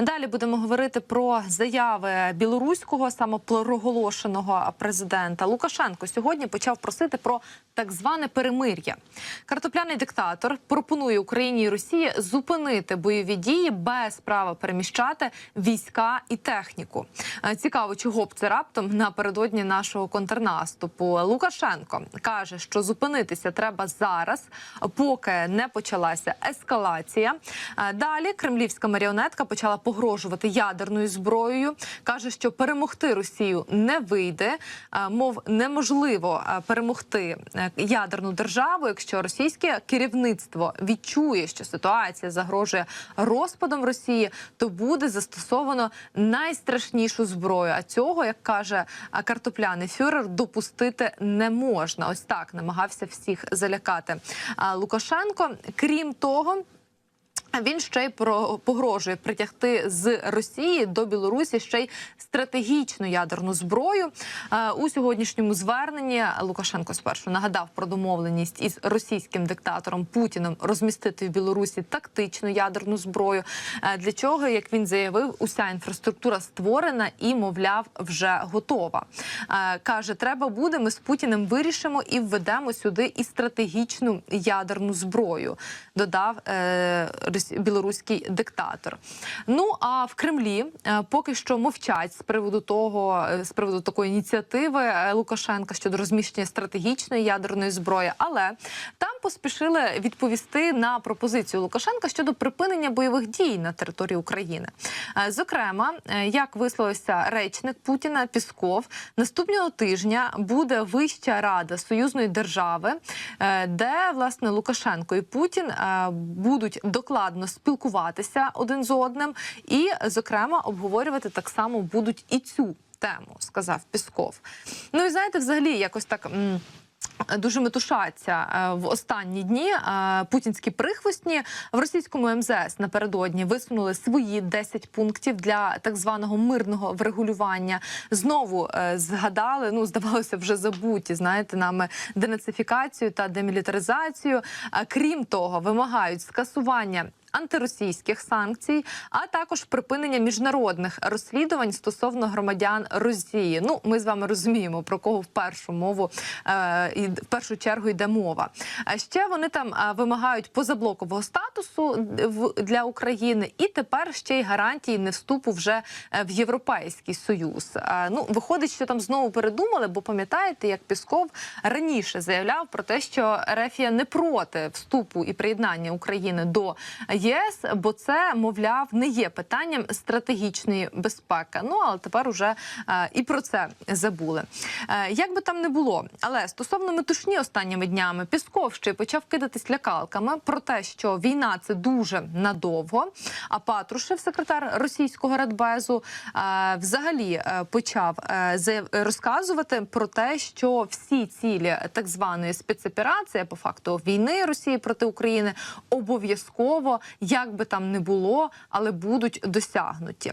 Далі будемо говорити про заяви білоруського самопроголошеного президента Лукашенко. Сьогодні почав просити про так зване перемир'я. Картопляний диктатор пропонує Україні і Росії зупинити бойові дії без права переміщати війська і техніку. Е, Цікаво, чого б це раптом напередодні нашого контрнаступу. Лукашенко каже, що зупинитися треба зараз, поки не почалася ескалація. Е, Далі кремлівська маріонетка почала погрожувати ядерною зброєю. каже, що перемогти Росію не вийде. Е, Мов неможливо е, перемогти е, ядерну державу, якщо російське керівництво відчує, що ситуація загрожує розпадом Росії, то буде застосовано найстрашнішу зброю. А цього, як каже картопляний фюрер, допустити не можна. Ось так намагався всіх залякати Лукашенко. Крім того. Він ще й про погрожує притягти з Росії до Білорусі ще й стратегічну ядерну зброю. Е, У сьогоднішньому зверненні Лукашенко спершу нагадав про домовленість із російським диктатором Путіним розмістити в Білорусі тактичну ядерну зброю. Е, Для чого, як він заявив, уся інфраструктура створена і, мовляв, вже готова. Е, Каже, треба буде. Ми з Путіним вирішимо і введемо сюди і стратегічну ядерну зброю. Додав е, рос- білоруський диктатор. Ну а в Кремлі е, поки що мовчать з приводу того, е, з приводу такої ініціативи е, Лукашенка щодо розміщення стратегічної ядерної зброї, але там поспішили відповісти на пропозицію Лукашенка щодо припинення бойових дій на території України. Е, Зокрема, е, як висловився речник Путіна Пісков, наступного тижня буде вища рада союзної держави, е, де власне Лукашенко і Путін будуть докладно спілкуватися один з одним, і, зокрема, обговорювати так само будуть і цю тему, сказав Пісков. Ну і знаєте, взагалі якось так. Дуже метушаться е, в останні дні е, путінські прихвостні в російському МЗС напередодні висунули свої 10 пунктів для так званого мирного врегулювання. Знову е, згадали, ну здавалося, вже забуті. Знаєте, нами денацифікацію та демілітаризацію. Крім того, вимагають скасування. Антиросійських санкцій, а також припинення міжнародних розслідувань стосовно громадян Росії. Ну, ми з вами розуміємо про кого в першу мову е, і в першу чергу йде мова. А ще вони там е, вимагають позаблокового статусу для України, і тепер ще й гарантії не вступу вже е, в Європейський Союз. Ну, виходить, що там знову передумали, бо пам'ятаєте, як Пісков раніше заявляв про те, що Рефія не проти вступу і приєднання України до ЄС, бо це, мовляв, не є питанням стратегічної безпеки. Ну але тепер уже е, і про це забули. Е, як би там не було, але стосовно метушні останніми днями Пісков ще почав кидатись лякалками про те, що війна це дуже надовго. А Патрушев, секретар російського радбезу, е, взагалі е, почав е, розказувати про те, що всі цілі так званої спецоперації, по факту війни Росії проти України, обов'язково, як би там не було, але будуть досягнуті.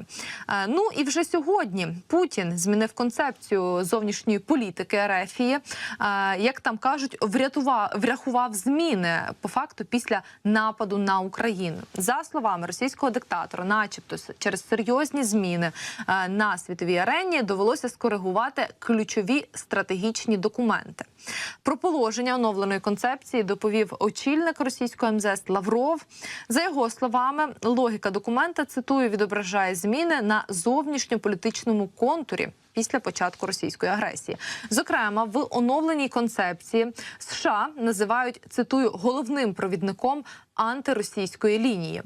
Е, Ну і вже сьогодні Путін змінив концепцію зовнішньої політики Ерефії, Е, як там кажуть, врятував врахував зміни по факту після нападу на Україну. За словами російського диктатора, начебто через серйозні зміни е, на світовій арені довелося скоригувати ключові стратегічні документи. Про положення оновленої концепції доповів очільник російського МЗС Лавров. За його словами, логіка документа цитую відображає зміни на зовнішньополітичному контурі. Після початку російської агресії, зокрема, в оновленій концепції США називають цитую головним провідником антиросійської лінії.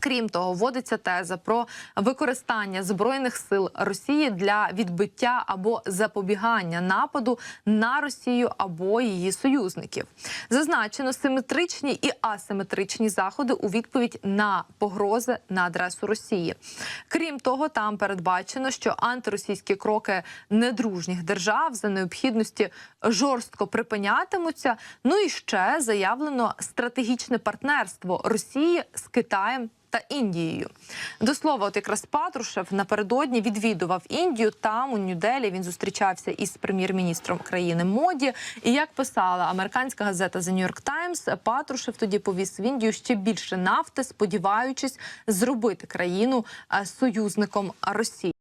Крім того, вводиться теза про використання збройних сил Росії для відбиття або запобігання нападу на Росію або її союзників. Зазначено симетричні і асиметричні заходи у відповідь на погрози на адресу Росії. Крім того, там передбачено, що антиросійські кроки недружніх держав за необхідності жорстко припинятимуться. Ну і ще заявлено стратегічне партнерство Росії з Китаєм та Індією. До слова, от якраз Патрушев напередодні відвідував Індію. Там у Нью-Делі він зустрічався із прем'єр-міністром країни Моді. І як писала американська газета The New York Times, Патрушев тоді повіз в Індію ще більше нафти, сподіваючись зробити країну е, союзником Росії.